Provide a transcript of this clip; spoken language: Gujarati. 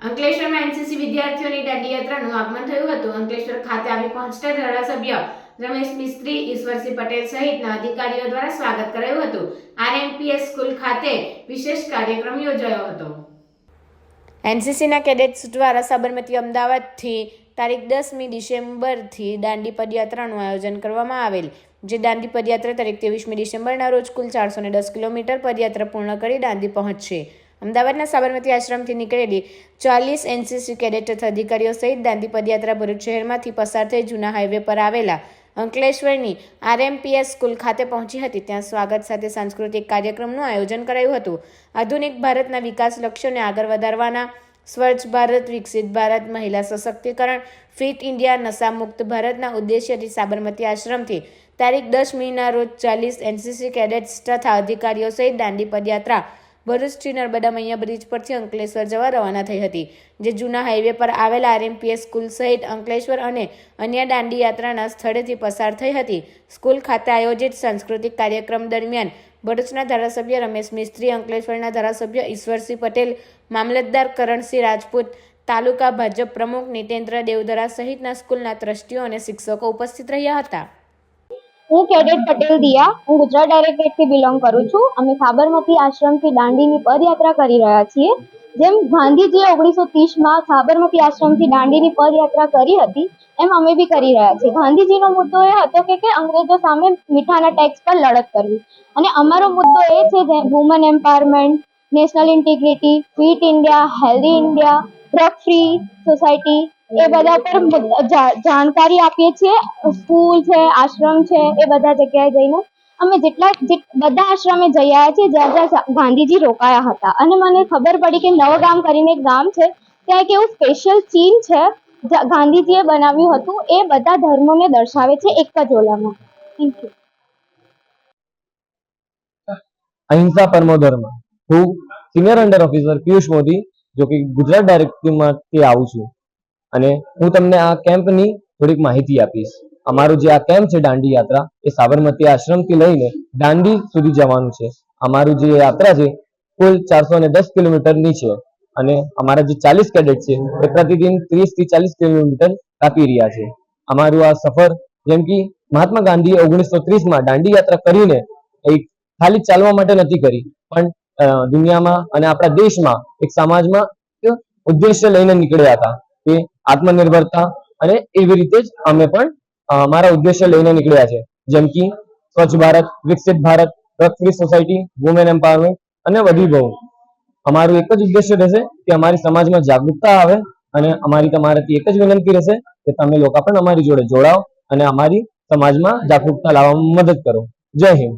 અંકલેશ્વરમાં એનસીસી વિદ્યાર્થીઓની દાંડી યાત્રાનું આગમન થયું હતું. અંકલેશ્વર ખાતે આવી પહોંચતા ધારાસભ્ય રમેશ મિસ્ત્રી, ઈશ્વરસિંહ પટેલ સહિતના અધિકારીઓ દ્વારા સ્વાગત કરાયું હતું. આરએમપીએસ સ્કૂલ ખાતે વિશેષ કાર્યક્રમ યોજાયો હતો. એનસીસીના કેડેટ્સ દ્વારા સાબરમતી અમદાવાદથી તારીખ દસમી ડિસેમ્બરથી દાંડી પદયાત્રાનું આયોજન કરવામાં આવેલ, જે દાંડી પદયાત્રા તારીખ ત્રેવીસમી ડિસેમ્બરના રોજ કુલ ચારસો ને દસ કિલોમીટર પદયાત્રા પૂર્ણ કરી દાંડી પહોંચશે. અમદાવાદના સાબરમતી આશ્રમથી નીકળેલી ચાલીસ એનસીસી કેડેટ અધિકારીઓ સહિત દાંડી પદયાત્રા ભરૂચ શહેરમાંથી પસાર થઈ જૂના હાઈવે પર આવેલા અંકલેશ્વરની આરએમપીએસ સ્કૂલ ખાતે પહોંચી હતી. ત્યાં સ્વાગત સાથે સાંસ્કૃતિક કાર્યક્રમનું આયોજન કરાયું હતું. આધુનિક ભારતના વિકાસ લક્ષ્યોને આગળ વધારવાના સ્વચ્છ ભારત, વિકસિત ભારત, મહિલા સશક્તિકરણ, ફિટ ઇન્ડિયા, નશામુક્ત ભારતના ઉદ્દેશ્યથી સાબરમતી આશ્રમથી તારીખ દસ મહિના રોજ ચાલીસ એનસીસી કેડેટ્સ તથા અધિકારીઓ સહિત દાંડી પદયાત્રા ભરૂચથી નર્મદા મૈયા બ્રિજ પરથી અંકલેશ્વર જવા રવાના થઈ હતી, જે જૂના હાઈવે પર આવેલા આરએમપીએસ સ્કૂલ સહિત અંકલેશ્વર અને અન્ય દાંડી યાત્રાના સ્થળેથી પસાર થઈ હતી. સ્કૂલ ખાતે આયોજિત સાંસ્કૃતિક કાર્યક્રમ દરમિયાન ભરૂચના ધારાસભ્ય રમેશ મિસ્ત્રી, અંકલેશ્વરના ધારાસભ્ય ઈશ્વરસિંહ પટેલ, મામલતદાર કરણસિંહ રાજપૂત, તાલુકા ભાજપ પ્રમુખ નિતેન્દ્ર દેવદરા સહિતના સ્કૂલના ટ્રસ્ટીઓ અને શિક્ષકો ઉપસ્થિત રહ્યા હતા. હું કેડેટ પટેલ દિયા. હું ગુજરાત ડાયરેક્ટરેટથી બિલોંગ કરું છું. અમે સાબરમતી આશ્રમથી દાંડીની પદયાત્રા કરી રહ્યા છીએ. જેમ ગાંધીજીએ ઓગણીસો ત્રીસમાં સાબરમતી આશ્રમથી દાંડીની પદયાત્રા કરી હતી, એમ અમે બી કરી રહ્યા છીએ. ગાંધીજીનો મુદ્દો એ હતો કે કે અંગ્રેજો સામે મીઠાના ટેક્સ પર લડત કરવી. અને અમારો મુદ્દો એ છે જે woman empowerment national integrity fit India healthy India drug free society એ બધા પર જાણકારી આપીએ છીએ. સ્કૂલ છે, આશ્રમ છે, એ બધા જગ્યાએ જઈને અમે જેટલા બધા આશ્રમે જઈ આવ્યા છીએ, જ્યાં જ્યાં ગાંધીજી રોકાયા હતા. અને મને ખબર પડી કે નવગામ કરીને એક ગામ છે, ત્યાં એક એવું સ્પેશિયલ ચીન છે ગાંધીજીએ બનાવ્યું હતું. એ બધા ધર્મોને દર્શાવે છે એક જ ઓલામાં. થેન્ક યુ અહિંસા પરમો ધર્મ. હું senior under officer Piyush Modi જો કે ગુજરાત ડાયરેક્ટરીમાંથી આવું છું. અને હું તમને આ કેમ્પની થોડીક માહિતી આપીશ. અમારું જે આ કેમ્પ છે દાંડી યાત્રા, એ સાબરમતી આશ્રમથી લઈને દાંડી સુધી જવાનું છે. અમારું જે યાત્રા છે, કુલ ચારસો ને દસ કિલોમીટરની છે. અને અમારા જે ચાલીસ કેડેટ છે, એ પ્રતિદિન ત્રીસથી ચાલીસ કિલોમીટર કાપી રહ્યા છે. અમારું આ સફર, જેમ કે મહાત્મા ગાંધીએ ઓગણીસો ત્રીસમાં દાંડી યાત્રા કરીને એક ખાલી ચાલવા માટે નથી કરી, પણ દુનિયામાં અને આપણા દેશમાં એક સમાજમાં ઉદ્દેશ્ય લઈને નીકળ્યા હતા કે આત્મનિર્ભરતા અને એવી રીતે જ અમે પણ મારા ઉદ્દેશ્ય લઈને નીકળ્યા છે. જેમ કે સ્વચ્છ ભારત, વિકસિત Bharat, drug society, women empowerment અને વધુ બહુ. અમારું એક જ ઉદ્દેશ્ય રહેશે કે અમારી સમાજમાં જાગૃતતા આવે અને અમારી તમારાથી એક જ વિનંતી રહેશે કે તમે લોકો પણ અમારી જોડે જોડાઓ અને અમારી સમાજમાં જાગૃતતા લાવવામાં મદદ કરો. જય હિન્દ.